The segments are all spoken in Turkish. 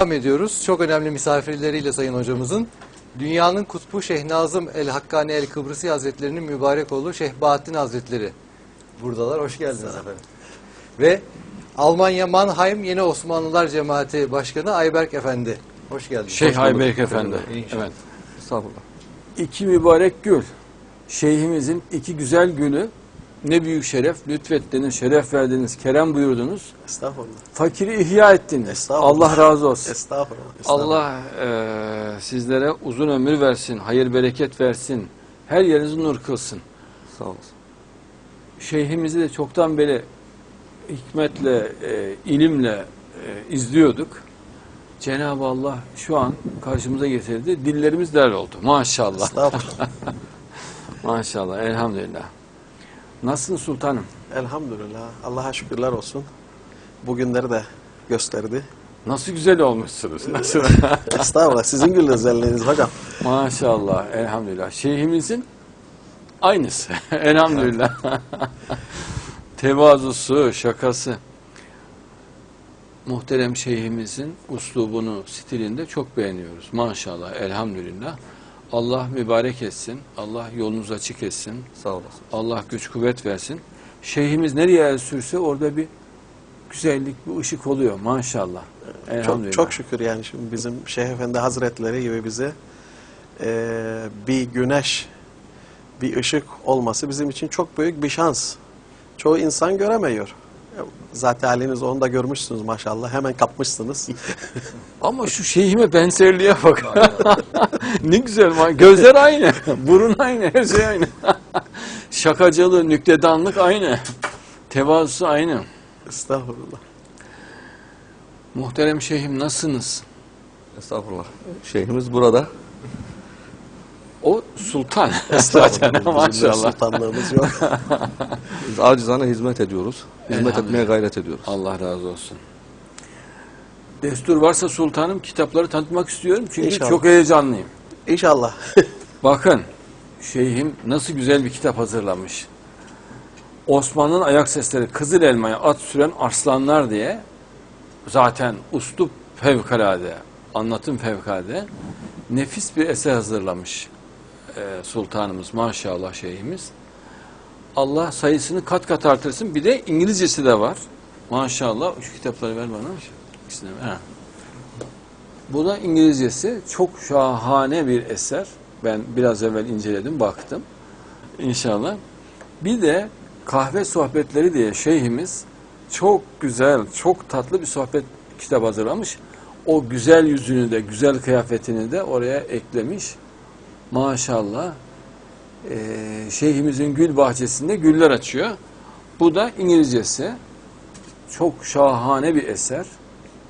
Devam ediyoruz. Çok önemli misafirleriyle Sayın Hocamızın. Dünyanın kutbu Şeyh Nazım El Hakkani El Kıbrısı Hazretleri'nin mübarek oğlu Şeyh Bahattin Hazretleri buradalar. Hoş geldiniz efendim. Ve Almanya Mannheim Yeni Osmanlılar Cemaati Başkanı Ayberk Efendi. Hoş geldiniz. Şeyh Hoş. Ayberk Efendi. İnşallah. Evet. Estağfurullah. İki mübarek gül. Şeyhimizin iki güzel gülü. Ne büyük şeref lütfettiniz, şeref verdiniz, kerem buyurdunuz. Estağfurullah. Fakiri ihya ettiniz. Estağfurullah. Allah razı olsun. Estağfurullah. Estağfurullah. Allah eee, sizlere uzun ömür versin, hayır bereket versin. Her yerinizi nur kılsın. Sağ olasın. Şeyhimizi de çoktan beri hikmetle, e, ilimle e, izliyorduk. Cenab-ı Allah şu an karşımıza getirdi. Dillerimiz der oldu. Maşallah. Estağfurullah. Maşallah. Elhamdülillah. Nasılsın sultanım? Elhamdülillah. Allah'a şükürler olsun. Bugünleri de gösterdi. Nasıl güzel olmuşsunuz. Nasıl? Estağfurullah. Sizin gül özelliğiniz hocam. Maşallah. Elhamdülillah. Şeyhimizin aynısı. Elhamdülillah. Tevazusu, şakası. Muhterem şeyhimizin uslubunu, stilinde çok beğeniyoruz. Maşallah, elhamdülillah. Allah mübarek etsin. Allah yolunuz açık etsin. Sağ olasın. Allah güç kuvvet versin. Şeyhimiz nereye el sürse orada bir güzellik, bir ışık oluyor. Maşallah. Çok, çok şükür yani şimdi bizim Şeyh Efendi Hazretleri gibi bize eee, bir güneş, bir ışık olması bizim için çok büyük bir şans. Çoğu insan göremiyor. Zaten haliniz onu da görmüşsünüz maşallah. Hemen kapmışsınız. Ama şu şeyhime benzerliğe bak. ne güzel. Gözler aynı. Burun aynı. Her şey aynı. Şakacılığı, nüktedanlık aynı. Tevazusu aynı. Estağfurullah. Muhterem şeyhim nasılsınız? Estağfurullah. Şeyhimiz burada. O sultan. Estağfurullah. Maşallah. sultanlığımız yok. Biz acizane hizmet ediyoruz. Hizmet etmeye gayret ediyoruz. Allah razı olsun. Destur varsa sultanım kitapları tanıtmak istiyorum. Çünkü İnşallah. çok heyecanlıyım. İnşallah. Bakın şeyhim nasıl güzel bir kitap hazırlamış. Osman'ın ayak sesleri Kızıl Elma'ya at süren arslanlar diye zaten uslup fevkalade, anlatım fevkalade nefis bir eser hazırlamış e, sultanımız maşallah şeyhimiz. Allah sayısını kat kat artırsın. Bir de İngilizcesi de var. Maşallah. Şu kitapları ver bana. İkisini ver. Bu da İngilizcesi. Çok şahane bir eser. Ben biraz evvel inceledim, baktım. İnşallah. Bir de kahve sohbetleri diye şeyhimiz çok güzel, çok tatlı bir sohbet kitap hazırlamış. O güzel yüzünü de, güzel kıyafetini de oraya eklemiş. Maşallah. Ee, şeyhimizin gül bahçesinde güller açıyor. Bu da İngilizcesi. Çok şahane bir eser.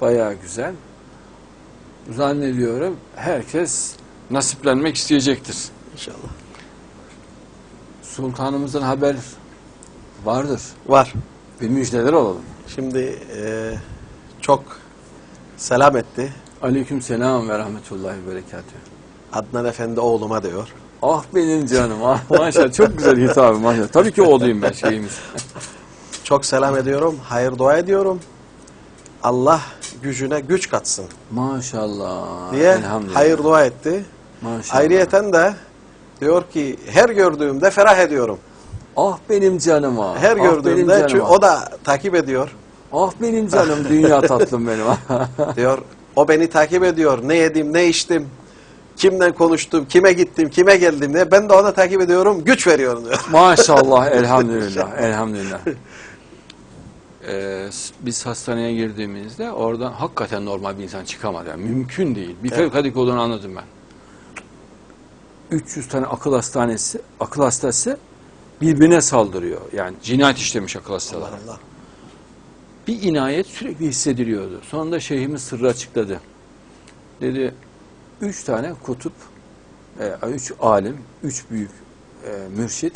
Bayağı güzel. Zannediyorum herkes nasiplenmek isteyecektir. İnşallah. Sultanımızdan haber vardır. Var. Bir müjdeler olalım. Şimdi e, çok selam etti. Aleyküm selam ve rahmetullahi ve berekatühü. Adnan Efendi oğluma diyor. Ah benim canım. Ah maşallah çok güzel hitabı maşallah. Tabii ki oğluyum ben şeyimiz. Çok selam ediyorum. Hayır dua ediyorum. Allah gücüne güç katsın Maşallah. diye hayır dua etti. Maşallah. Ayrıyeten de diyor ki her gördüğümde ferah ediyorum. Ah benim canım ah. Her ah gördüğümde canım, çünkü ah. o da takip ediyor. Ah benim canım dünya tatlım benim. Diyor o beni takip ediyor. Ne yedim, ne içtim, kimden konuştum, kime gittim, kime geldim diye. Ben de ona takip ediyorum, güç veriyorum diyor. Maşallah elhamdülillah elhamdülillah. Ee, biz hastaneye girdiğimizde oradan hakikaten normal bir insan çıkamadı. Yani mümkün değil. Bir Evet. olduğunu anladım ben. 300 tane akıl hastanesi, akıl hastası birbirine saldırıyor. Yani cinayet işlemiş akıl hastaları. Allah Allah. bir inayet sürekli hissediliyordu. Sonunda şeyhimiz sırrı açıkladı. Dedi, üç tane kutup, e, üç alim, üç büyük e, mürşit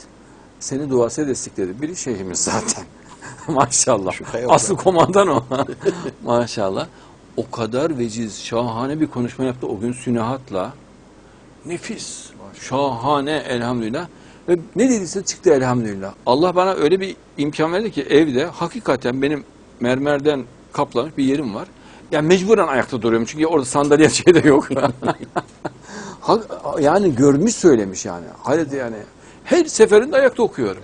seni duasıyla destekledi. Biri şeyhimiz zaten. Maşallah. Asıl komandan o. Maşallah. O kadar veciz, şahane bir konuşma yaptı o gün sünehatla. Nefis, şahane elhamdülillah. Ve ne dediyse çıktı elhamdülillah. Allah bana öyle bir imkan verdi ki evde hakikaten benim mermerden kaplanmış bir yerim var. Yani mecburen ayakta duruyorum çünkü orada sandalye şey de yok. Yani görmüş söylemiş yani. Hayır yani. Her seferinde ayakta okuyorum.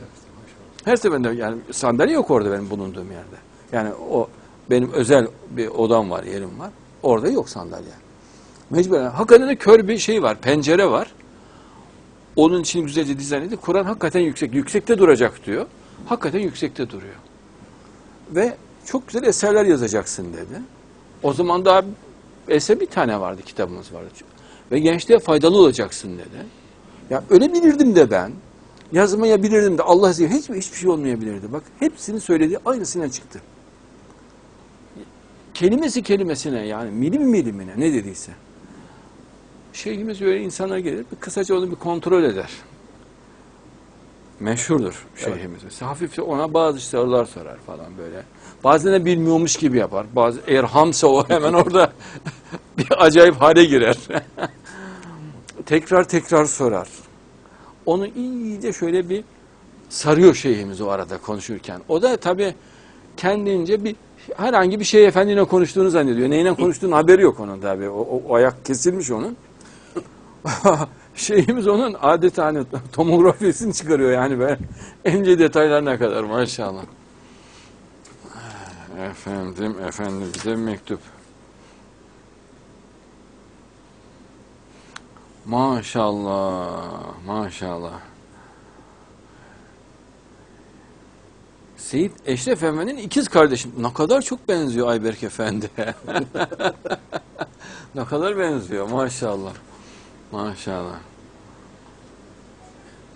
Her seferinde yani sandalye yok orada benim bulunduğum yerde. Yani o benim özel bir odam var, yerim var. Orada yok sandalye. Mecburen. Hakikaten de kör bir şey var, pencere var. Onun için güzelce dizayn edildi. Kur'an hakikaten yüksek. Yüksekte duracak diyor. Hakikaten yüksekte duruyor. Ve çok güzel eserler yazacaksın dedi. O zaman daha eser bir tane vardı, kitabımız vardı. Ve gençliğe faydalı olacaksın dedi. Ya öyle bilirdim de ben. Yazmayabilirdim de Allah izniyle hiçbir, hiçbir şey olmayabilirdi. Bak hepsinin söylediği aynısından çıktı. Kelimesi kelimesine yani milim milimine ne dediyse. Şeyhimiz böyle insanlar gelir, bir kısaca onu bir kontrol eder. Meşhurdur şeyhimiz. Mesela Hafifçe ona bazı sorular sorar falan böyle. Bazen de bilmiyormuş gibi yapar. Bazı eğer hamsa o hemen orada bir acayip hale girer. tekrar tekrar sorar. Onu iyice şöyle bir sarıyor şeyhimiz o arada konuşurken. O da tabii kendince bir herhangi bir şey efendine konuştuğunu zannediyor. Neyle konuştuğunun haberi yok onun tabii. O, o- o ayak kesilmiş onun. Şeyhimiz onun adeta hani tomografisini çıkarıyor yani böyle ince detaylarına kadar maşallah. Efendim, efendim bize mektup. Maşallah, maşallah. Seyit Eşref Efendi'nin ikiz kardeşim. Ne kadar çok benziyor Ayberk Efendi. ne kadar benziyor maşallah. Maşallah.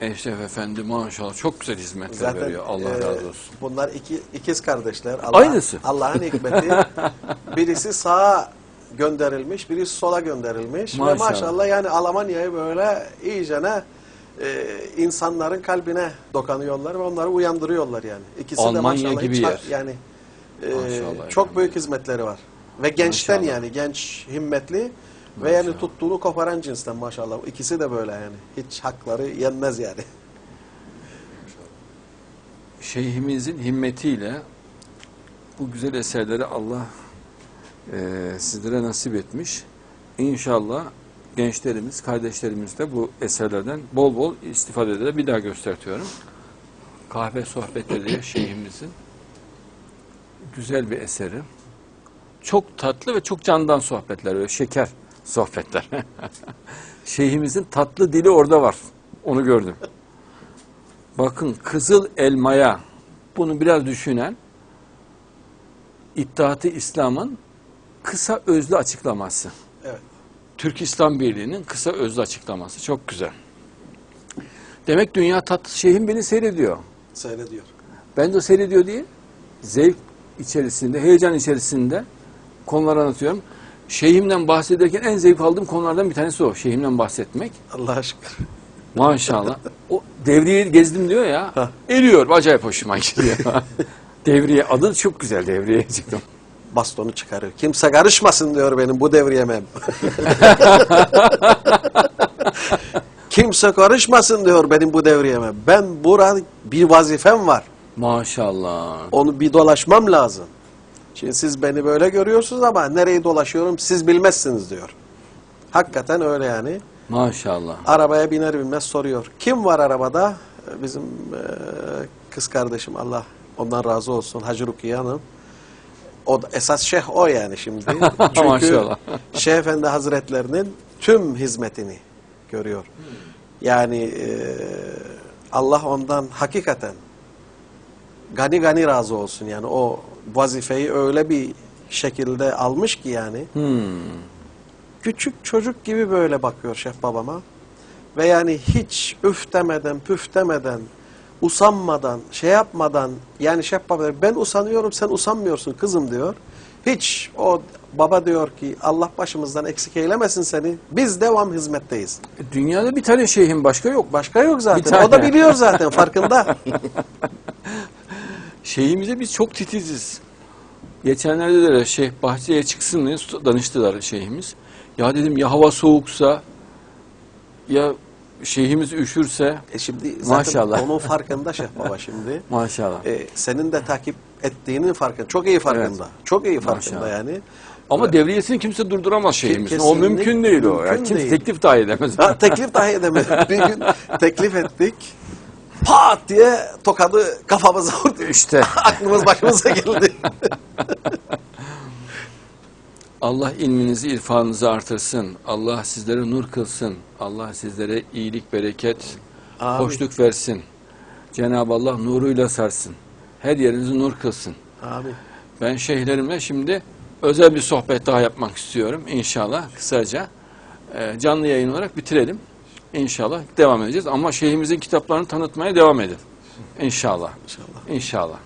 Eşref Efendi maşallah çok güzel hizmetler veriyor. Allah e, razı olsun. Bunlar iki, ikiz kardeşler. Allah, Aynısı. Allah'ın hikmeti. birisi sağa gönderilmiş, birisi sola gönderilmiş. Ve Maşallah. maşallah yani Almanya'yı böyle iyicene e, insanların kalbine dokanıyorlar ve onları uyandırıyorlar yani. İkisi de Almanya maşallah gibi hiç yer. yani e, Maşallah çok efendim. büyük hizmetleri var. Ve gençten Maşallah. yani genç himmetli ve yani tuttuğunu koparan cinsten maşallah. İkisi de böyle yani. Hiç hakları yenmez yani. Şeyhimizin himmetiyle bu güzel eserleri Allah eee, sizlere nasip etmiş. İnşallah gençlerimiz, kardeşlerimiz de bu eserlerden bol bol istifade eder. Bir daha göstertiyorum. Kahve sohbetleri şeyhimizin güzel bir eseri. Çok tatlı ve çok candan sohbetler, öyle şeker sohbetler. Şeyhimizin tatlı dili orada var. Onu gördüm. Bakın kızıl elmaya bunu biraz düşünen İttihat-ı İslam'ın kısa özlü açıklaması. Evet. Türk İslam Birliği'nin kısa özlü açıklaması. Çok güzel. Demek dünya tatlı şeyhim beni seyrediyor. Seyrediyor. Ben de seyrediyor diye zevk içerisinde, heyecan içerisinde konular anlatıyorum. Şeyhimden bahsederken en zevk aldığım konulardan bir tanesi o. Şeyhimden bahsetmek. Allah'a şükür. Maşallah. O devriyeyi gezdim diyor ya. Eriyor. Acayip hoşuma gidiyor. devriye. Adı çok güzel. Devriyeye çıktım. bastonu çıkarıyor. Kimse karışmasın diyor benim bu devriyemem. Kimse karışmasın diyor benim bu devriyemem. Ben burada bir vazifem var. Maşallah. Onu bir dolaşmam lazım. Şimdi siz beni böyle görüyorsunuz ama nereyi dolaşıyorum siz bilmezsiniz diyor. Hakikaten öyle yani. Maşallah. Arabaya biner binmez soruyor. Kim var arabada? Bizim e, kız kardeşim Allah ondan razı olsun Hacı Rukiye Hanım. O da, esas şeyh o yani şimdi. Çünkü Maşallah. Şeyh Efendi Hazretlerinin tüm hizmetini görüyor. Yani e, Allah ondan hakikaten gani gani razı olsun yani o vazifeyi öyle bir şekilde almış ki yani Hmm. küçük çocuk gibi böyle bakıyor şef babama. Ve yani hiç üf demeden, püf demeden, usanmadan, şey yapmadan yani şef baba ben usanıyorum sen usanmıyorsun kızım diyor. Hiç o baba diyor ki Allah başımızdan eksik eylemesin seni. Biz devam hizmetteyiz. E, Dünyada bir tane şeyhim başka yok. Başka yok zaten. O da biliyor zaten farkında. Şeyhimize biz çok titiziz. Geçenlerde de Şeyh bahçeye çıksın diye danıştılar şeyhimiz. Ya dedim ya hava soğuksa ya şeyhimiz üşürse E şimdi zaten Maşallah. onun farkında şef baba şimdi. maşallah. E, senin de takip ettiğinin farkında. Çok iyi farkında. Evet. Çok iyi farkında Maşallah. yani. Ama devriyesini kimse durduramaz şeyimizin. O mümkün değil o. Yani mümkün kimse değil. teklif dahi edemez. Ha, teklif dahi edemedik. Bir gün teklif ettik. Pat diye tokadı kafamıza vurdu. İşte Aklımız başımıza geldi. Allah ilminizi, irfanınızı artırsın. Allah sizlere nur kılsın. Allah sizlere iyilik, bereket, Amin. hoşluk versin. Cenab-ı Allah nuruyla sarsın. Her yerinizi nur kılsın. Abi. Ben şeyhlerimle şimdi özel bir sohbet daha yapmak istiyorum inşallah kısaca. Ee, canlı yayın olarak bitirelim. İnşallah devam edeceğiz ama şeyhimizin kitaplarını tanıtmaya devam edin. İnşallah. İnşallah. İnşallah.